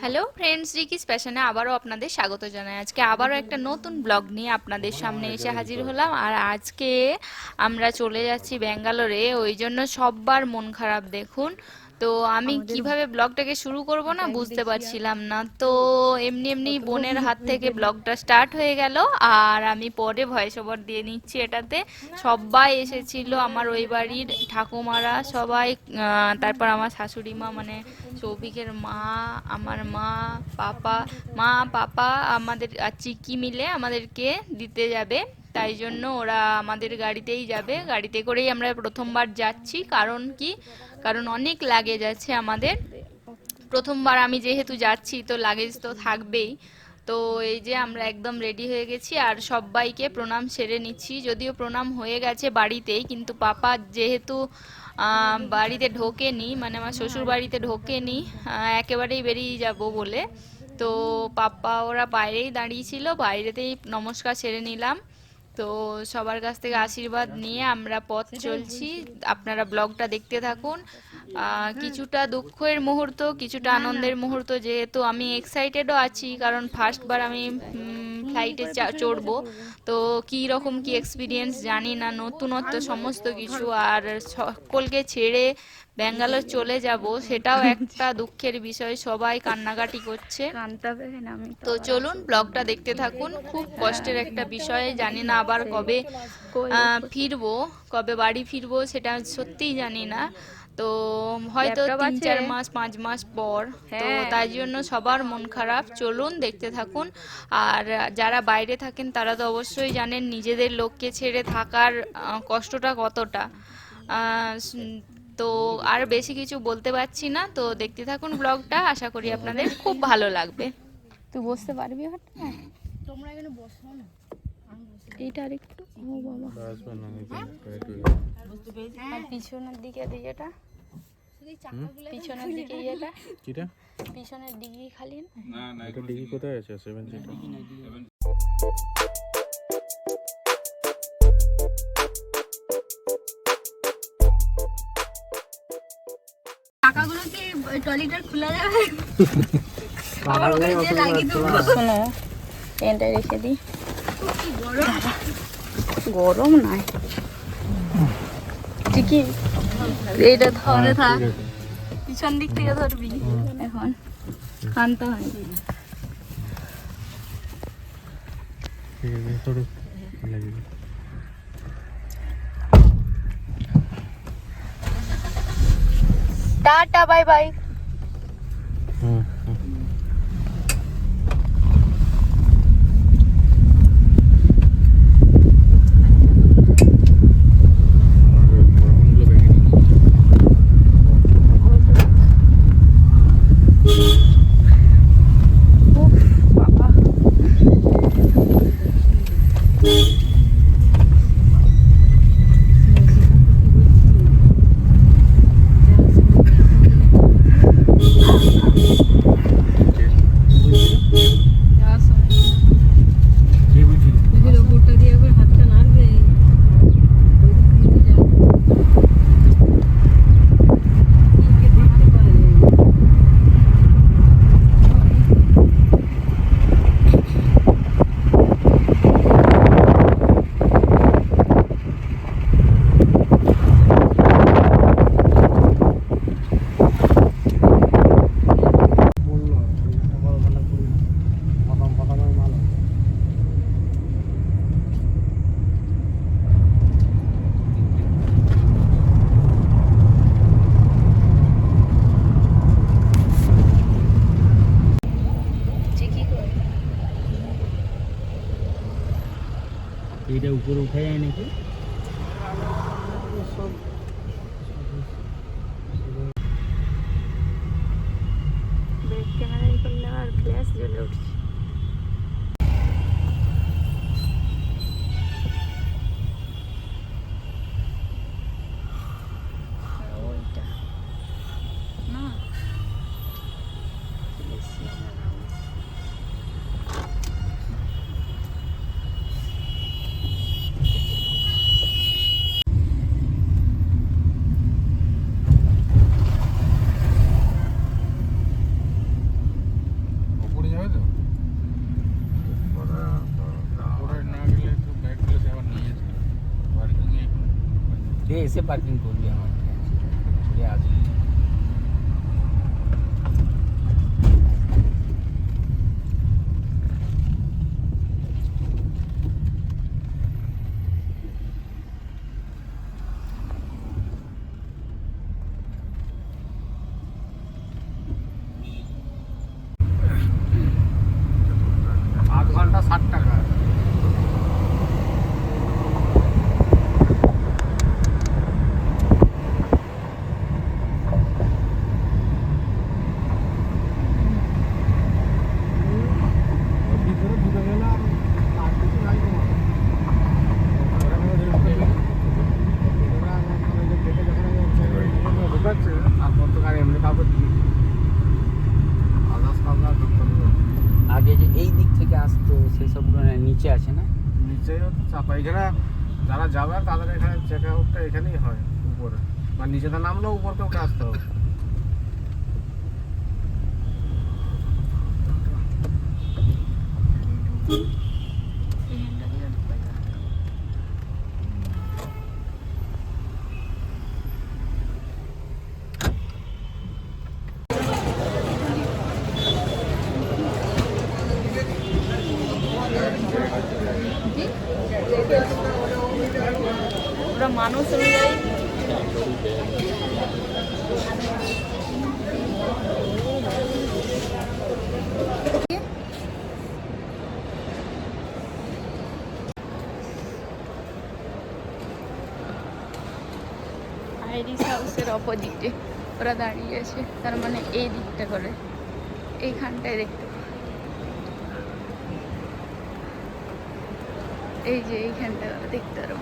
Hello friends রিকিস প্যাশনে আবারও আপনাদের স্বাগত জানাই। আজকে আবারও একটা নতুন ব্লগ নিয়ে আপনাদের সামনে এসে হাজির হলাম। আর আজকে আমরা চলে যাচ্ছি ব্যাঙ্গালোরে ওই জন্য সববার মন খারাপ দেখুন। তো আমি কীভাবে ব্লগটাকে শুরু করব না বুঝতে পারছিলাম না। তো এমনি এমনি বোনের হাত থেকে ব্লগটা স্টার্ট হয়ে গেল আর আমি পরে ভয়েস ওভার দিয়ে নিচ্ছি এটাতে। সবাই এসেছিল আমার ওই বাড়ির ঠাকুমারা সবাই তারপর আমার শাশুড়ি মা মানে সৌভিকের মা আমার মা পাপা মা পাপা আমাদের আর চিকি মিলে আমাদেরকে দিতে যাবে। তাই জন্য ওরা আমাদের গাড়িতেই যাবে। গাড়িতে করেই আমরা প্রথমবার যাচ্ছি। কারণ কি? কারণ অনেক লাগেজ আছে আমাদের। প্রথমবার আমি যেহেতু যাচ্ছি, তো লাগেজ তো থাকবেই। তো এই যে আমরা একদম রেডি হয়ে গেছি আর সবাইকে প্রণাম সেরে নিচ্ছি। যদিও প্রণাম হয়ে গেছে বাড়িতেই, কিন্তু পাপা যেহেতু বাড়িতে ঢোকেনি মানে আমার শ্বশুর বাড়িতে ঢোকেনি একেবারেই বেরিয়ে যাব বলে। তো পাপা ওরা বাইরেই দাঁড়িয়েছিল বাইরেতেই নমস্কার সেরে নিলাম। তো সবার কাছ থেকে আশীর্বাদ নিয়ে আমরা পথ চলছি। আপনারা ব্লগটা দেখতে থাকুন। কিছুটা দুঃখের মুহূর্ত কিছুটা আনন্দের মুহূর্ত যেহেতু আমি এক্সাইটেডও আছি কারণ ফার্স্টবার আমি ফ্লাইটে চড়বো। তো কি রকম কি এক্সপিরিয়েন্স জানি না। নতুনত্ব সমস্ত কিছু। আর সকলকে ছেড়ে ব্যাঙ্গালোর চলে যাব, সেটাও একটা দুঃখের বিষয়। সবাই কান্নাকাটি করছে। তো চলুন ব্লগটা দেখতে থাকুন। খুব কষ্টের একটা বিষয়। জানি না আবার কবে ফিরবো, কবে বাড়ি ফিরবো, সেটা সত্যিই জানি না। তো হয়তো তিন চার মাস পাঁচ মাস পর। তো হ্যাঁ। তাই জন্য সবার মন খারাপ। চলুন দেখতে থাকুন। আর যারা বাইরে থাকেন তারা তো অবশ্যই জানেন নিজেদের লোককে ছেড়ে থাকার কষ্টটা কতটা। তো আর বেশি কিছু বলতে পারছি না। তো দেখতে থাকুন ব্লগটা। আশা করি আপনাদের খুব ভালো লাগবে। তুই বসতে পারবি তোমরা এখানে বসো না। এইটা আরেকটু? ও বাবা। পিছনের দিকে দিয়েটা পিছনের দিকে ইয়েটা? কিটা? পিছনের দিকে খালি। না এটা ডিগি কোথায় আছে? সেভেন সিটার টাকাগুলো কি ট্রলিটার খোলা যাবে? আবার ওখানে যে লাগিয়ে দেবো। শোনো পেনটা রেখে দিই। গরম। নাই। ঠিকই। এইটা ধরে থাক। পিছন দিক থেকে ধরবি। এখন আনতে হয় tata bye bye hmm hmm গরমগুলো বেগে নিই বাবা কে বুঝলি বলল আমার ওখানে পুরো বাদাম বাদামের মাল আছে এইটা উপরে উঠে যায় নাকি? ব্রেক ক্যামেরায় করলে আর ফ্ল্যাশ জ্বলে উঠছে ওইটা না সে এসে পার্কিং করবি আমার সে আসবে আধ ঘণ্টা ষাট টাকা ভিতরে ঢুকে গেলাম আর কিছু নাই তোমার ঢুকাচ্ছে তারপর তো আর এমনি কাউকে দিই আদার্স কাউকে আর ঢুকতে দেবে না। আগে যে এই দিক থেকে আসতো সেসব নিচে আছে না? হচ্ছে চাপা। এখানে যারা যাবে, তাদের এখানে চেক আউটটা এখানেই হয়, উপরে। বা নিচেতে নামলেও উপরকে উঠে আসতে হবে। এখানটা ওরা মানুষ অনুযায়ী। আইরিস হাউসের অপোজিটে ওরা দাঁড়িয়ে আছে। তার মানে এই দিকটা করে। এইখানটায় দেখতে এই যে এইখানটা দেখতে পারব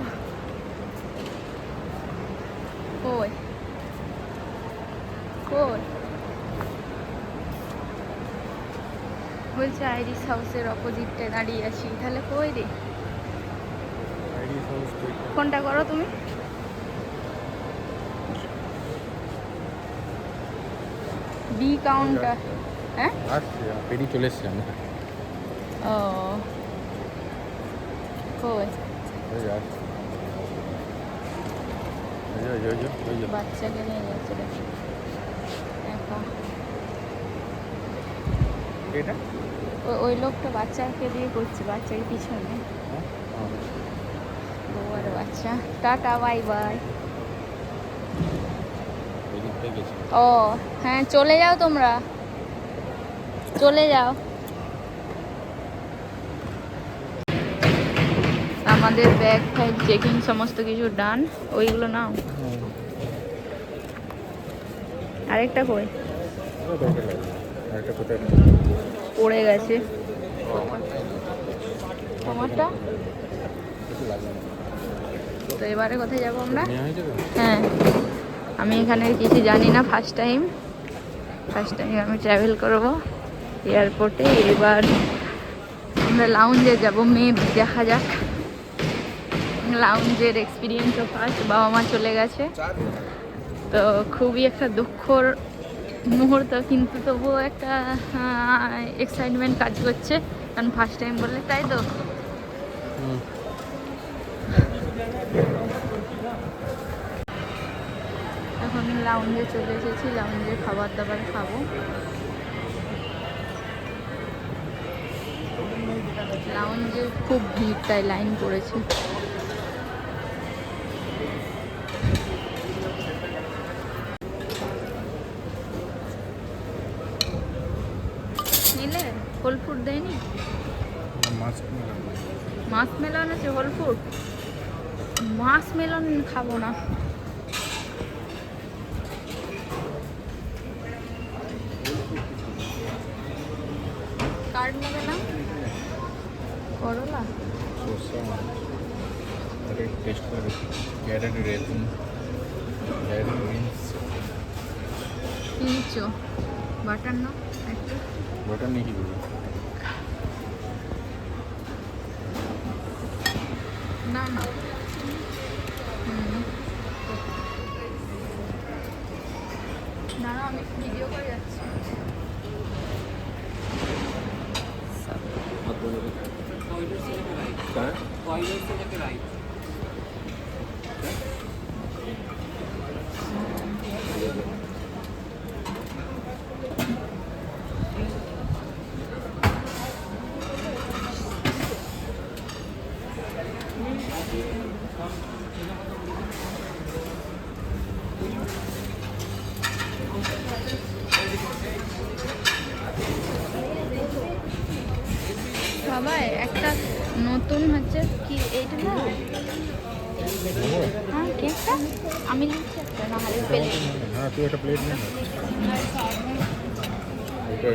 কই? কই? বলছে আইরিস হাউসের অপোজিটে দাঁড়িয়ে আছি। তাহলে কই রে? কোনটা করো তুমি। বি কাউন্টার হ্যাঁ? আসছি পেরিয়ে চলে এসছি ও। যে, ওই যে। বাচ্চাকে নিয়ে যাচ্ছে একা এটা? ওই ওই লোকটা বাচ্চাকে দিয়ে করছে বাচ্চাকে পিছনে। হ্যাঁ? আর বাচ্চা। Tata bye by. ও হ্যাঁ চলে যাও তোমরা। চলে যাও। আমাদের ব্যাগ ফ্যাগ চেকিং সমস্ত কিছু ডান ওইগুলো নাও। আরেকটা কই? পড়ে গেছে। তোমারটা? তো এবারে কোথায় যাব আমরা? হয়ে। হ্যাঁ আমি এখানে কিছু জানি না ফার্স্ট টাইম ফার্স্ট টাইম আমি ট্রাভেল করব এয়ারপোর্টে এবার আমরা লাউঞ্জে যাব মেয়ে দেখা যাক। লাউঞ্জের এক্সপিরিয়েন্সও ফার্স্ট বাবা মা চলে গেছে। তো খুবই একটা দুঃখর মুহূর্ত, কিন্তু তবুও একটা এক্সাইটমেন্ট কাজ করছে। কারণ ফার্স্ট টাইম বললে, তাই তো? এখন লাউঞ্জে চলে এসেছি লাউঞ্জে খাবার দাবার খাব। লাউঞ্জে খুব ভিড়, তাই লাইন পড়েছে নিলে? হোল ফুড দেয়নি? Musk melon. আছে হোল ফুড মাছ মেলন খাব না। কার্ড নেবে না করলা? মাছ টেস্ট করে দেখি ক্যারেট রেজিন ক্যারেট বিনস কি নিচ্ছ বাটার না? একটু? বটার নিয়ে কি করবি? না না। হুম। দাঁড়াও আমি ভিডিও করে যাচ্ছি। বাবা একটা নতুন হচ্ছে কি এইটা না? হ্যাঁ কেকটা? আমি নিচ্ছি একটা না হলে হ্যাঁ তুই একটা প্লেট নে। ওইটা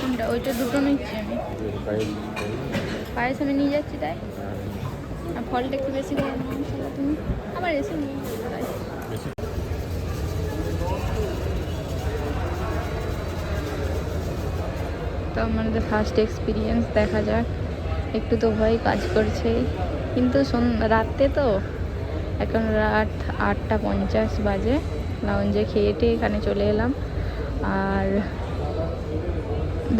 কোনটা ওইটা দুটো নিচ্ছি আমি। পায়েস আমি নিয়ে যাচ্ছি তাই? আর ফলটা একটু বেশি তুমি। আমার এসে নিয়ে তো আমাদের ফার্স্ট এক্সপিরিয়েন্স দেখা যাক। একটু তো ভয় কাজ করছে। কিন্তু রাত্রে তো এখন রাত আটটা পঞ্চাশ বাজে। লাউঞ্জে খেয়ে টেয়ে এখানে চলে এলাম। আর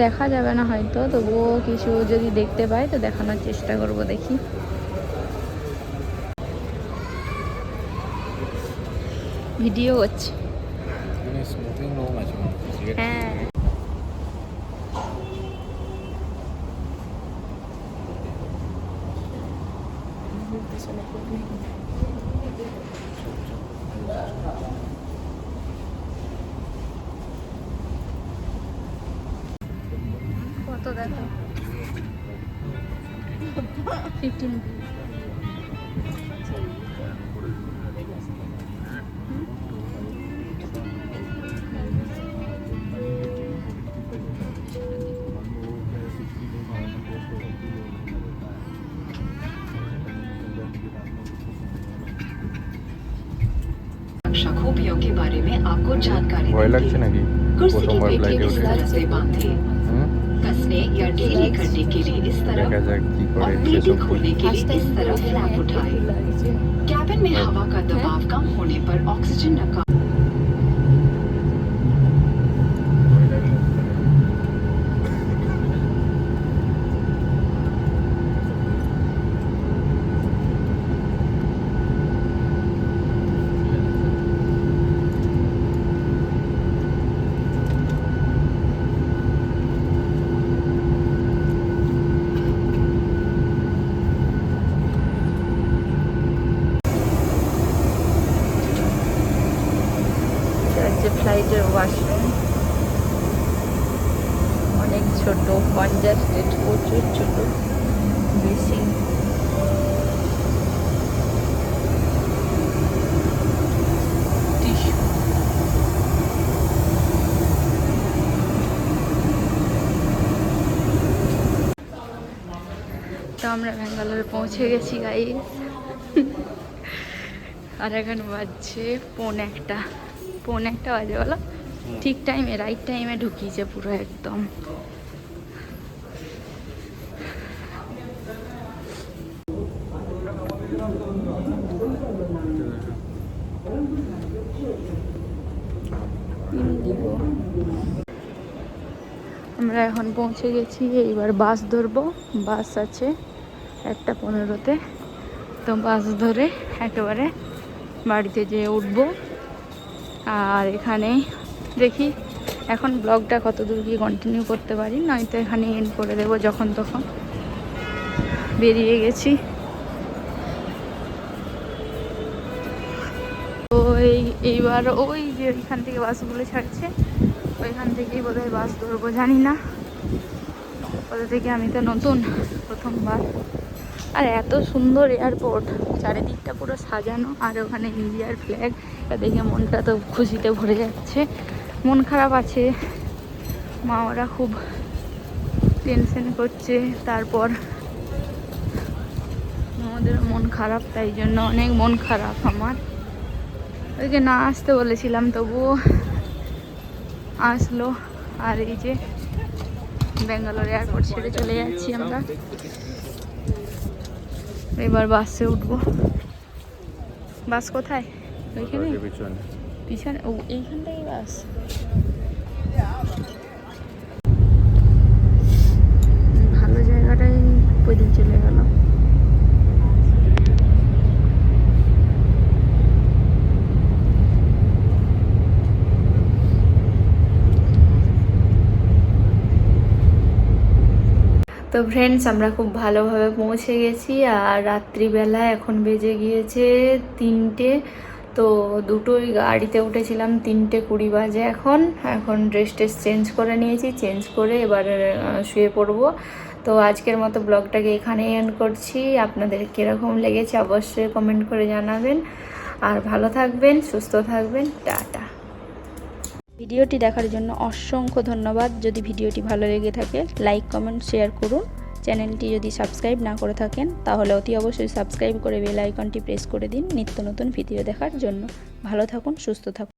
দেখা যাবে না হয়তো তবুও কিছু যদি দেখতে পাই তো দেখানোর চেষ্টা করব দেখি। ভিডিও হচ্ছে। হ্যাঁ। কত দেখো ফিফটিন फोबिया के बारे में आपको जानकारी कुर्सी की पेटी इस तरह बांधे कसने या ढीले करने के लिए इस तरह और पेटी खोलने के लिए इस तरह फ्लैप उठाए। कैबिन में हवा का दबाव कम होने पर ऑक्सीजन नकार হচ্ছে ফ্লাইটের ওয়াশরুম অনেক ছোট কনজাস্টেড প্রচুর ছোট। বেশি তো আমরা ব্যাঙ্গালোরে পৌঁছে গেছি গাই আর এখন বাজছে পৌন একটা। পৌন একটা বাজে বলো? ঠিক টাইমে রাইট টাইমে ঢুকিয়েছে পুরো একদম। আমরা এখন পৌঁছে গেছি এইবার বাস ধরবো। বাস আছে একটা পনেরোতে। তো বাস ধরে একেবারে বাড়িতে যেয়ে উঠবো। আর এখানে দেখি এখন ব্লগটা কত দূর কি কন্টিনিউ করতে পারি, নয়তো এখানে এন্ড করে দেবো যখন তখন। বেরিয়ে গেছি। তো এই, এইবার ওই যে ওইখান থেকে বাসগুলো ছাড়ছে, ওইখান থেকেই বোধহয় বাস ধরবো, জানি না। কোথা থেকে আমি তো নতুন প্রথমবার। আর এত সুন্দর এয়ারপোর্ট চারিদিকটা পুরো সাজানো, আর ওখানে ইন্ডিয়ার ফ্ল্যাগ এটা দেখে মনটা তো খুশিতে ভরে যাচ্ছে। মন খারাপ আছে। মা ওরা খুব টেনশন করছে। তারপর আমাদের মন খারাপ, তাই জন্য অনেক মন খারাপ আমার। ওইকে না আসতে বলেছিলাম তবুও আসলো। আর এই যে ব্যাঙ্গালোর এয়ারপোর্ট ছেড়ে চলে যাচ্ছি আমরা। এবার বাসে উঠবো। বাস কোথায়? ওইখানে পিছনে। ও এইখান থেকেই বাস। ভালো জায়গাটাই চলে গেল। তো ফ্রেন্ডস আমরা খুব ভালোভাবে পৌঁছে গেছি আর রাত্রিবেলা এখন বেজে গিয়েছে তিনটে। তো দুটোই গাড়িতে উঠেছিলাম, তিনটে কুড়ি বাজে এখন। এখন ড্রেস টেস চেঞ্জ করে নিয়েছি চেঞ্জ করে এবার শুয়ে পড়ব। তো আজকের মতো ব্লগটাকে এখানেই এন্ড করছি। আপনাদের কীরকম লেগেছে অবশ্যই কমেন্ট করে জানাবেন। আর ভালো থাকবেন, সুস্থ থাকবেন, টাটা। ভিডিওটি দেখার জন্য অসংখ্য ধন্যবাদ। যদি ভিডিওটি ভালো লেগে থাকে লাইক কমেন্ট শেয়ার করুন। চ্যানেলটি যদি সাবস্ক্রাইব না করে থাকেন, তাহলে অতি অবশ্যই সাবস্ক্রাইব করে বেল আইকনটি প্রেস করে দিন নিত্য নতুন ভিডিও দেখার জন্য। ভালো থাকুন, সুস্থ থাকুন।